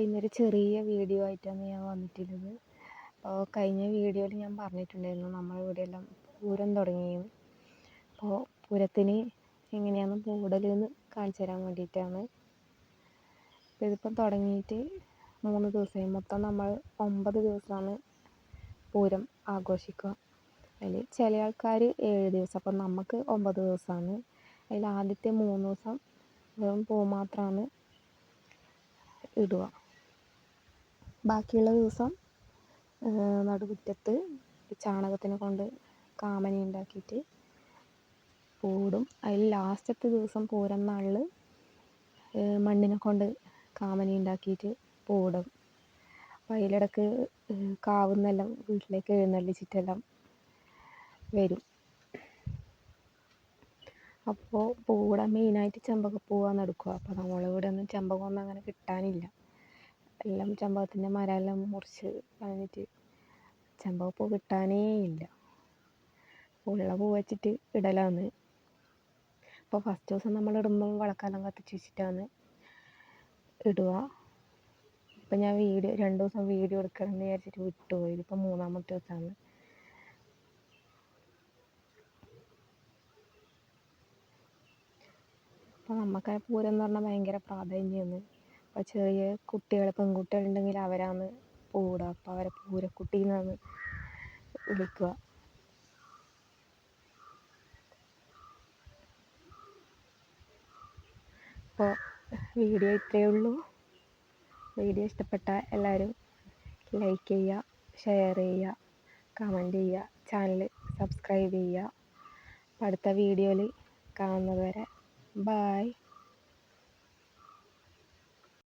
അപ്പോൾ ഇന്നൊരു ചെറിയ വീഡിയോ ആയിട്ടാണ് ഞാൻ വന്നിട്ടുള്ളത്. അപ്പോൾ കഴിഞ്ഞ വീഡിയോയിൽ ഞാൻ പറഞ്ഞിട്ടുണ്ടായിരുന്നു നമ്മളെ ഇവിടെയെല്ലാം പൂരം തുടങ്ങിയെന്ന് അപ്പോൾ പൂരത്തിന് എങ്ങനെയാണ് പൂടലെന്ന് കാണിച്ചു തരാൻ വേണ്ടിയിട്ടാണ്. ഇതിപ്പം തുടങ്ങിയിട്ട് മൂന്ന് ദിവസമായി. മൊത്തം നമ്മൾ ഒമ്പത് ദിവസമാണ് പൂരം ആഘോഷിക്കുക. അതിൽ ചില ആൾക്കാർ ഏഴ് ദിവസം. അപ്പം നമുക്ക് ഒമ്പത് ദിവസമാണ്. അതിൽ ആദ്യത്തെ മൂന്ന് ദിവസം വെറും പൂ മാത്രമാണ് ഇടുക. ബാക്കിയുള്ള ദിവസം നടുമുറ്റത്ത് ചാണകത്തിനെ കൊണ്ട് കാമനി ഉണ്ടാക്കിയിട്ട് പൂടും അതിൽ ലാസ്റ്റത്തെ ദിവസം പൂരം നാളിൽ മണ്ണിനെ കൊണ്ട് കാമനി ഉണ്ടാക്കിയിട്ട് പൂടും അപ്പോൾ അതിലിടക്ക് കാവുന്നെല്ലാം വീട്ടിലേക്ക് എഴുന്നള്ളിച്ചിട്ടെല്ലാം വരും. അപ്പോൾ പൂവിടാൻ മെയിനായിട്ട് ചെമ്പകപ്പൂവാണ് എടുക്കുക അപ്പോൾ നമ്മളിവിടെ ഒന്നും ചെമ്പകമൊന്നും അങ്ങനെ കിട്ടാനില്ല. എല്ലാം ചമ്പകത്തിന്റെ മരമെല്ലാം മുറിച്ച് കളഞ്ഞിട്ട് ചെമ്പകപ്പൂ കിട്ടാനേ ഇല്ല. ഉള്ള പൂ വെച്ചിട്ട് ഇടലാണ് അപ്പോൾ ഫസ്റ്റ് ദിവസം നമ്മൾ ഇടുമ്പോൾ വളക്കാലം കത്തിച്ച് വെച്ചിട്ടാണ് ഇടുക. ഇപ്പം ഞാൻ വീഡിയോ രണ്ട് ദിവസം വീഡിയോ എടുക്കണം എന്ന് വിചാരിച്ചിട്ട് വിട്ടുപോയി. ഇതിപ്പോൾ മൂന്നാമത്തെ ദിവസമാണ്. അപ്പോൾ നമുക്ക് പൂരം എന്ന് പറഞ്ഞാൽ ഭയങ്കര പ്രാധാന്യമാണ്. അപ്പോൾ ചെറിയ കുട്ടികൾ പെൺകുട്ടികളുണ്ടെങ്കിൽ അവരാണ് പൂടുക അപ്പോൾ അവരെ പൂരക്കുട്ടി എന്നാണ് വിളിക്കുക. അപ്പോൾ വീഡിയോ ഇത്രയേ ഉള്ളൂ. വീഡിയോ ഇഷ്ടപ്പെട്ട എല്ലാവരും ലൈക്ക് ചെയ്യുക ഷെയർ ചെയ്യുക കമന്റ് ചെയ്യുക ചാനൽ സബ്സ്ക്രൈബ് ചെയ്യുക. അടുത്ത വീഡിയോയിൽ കാണുന്നത് വരെ Bye.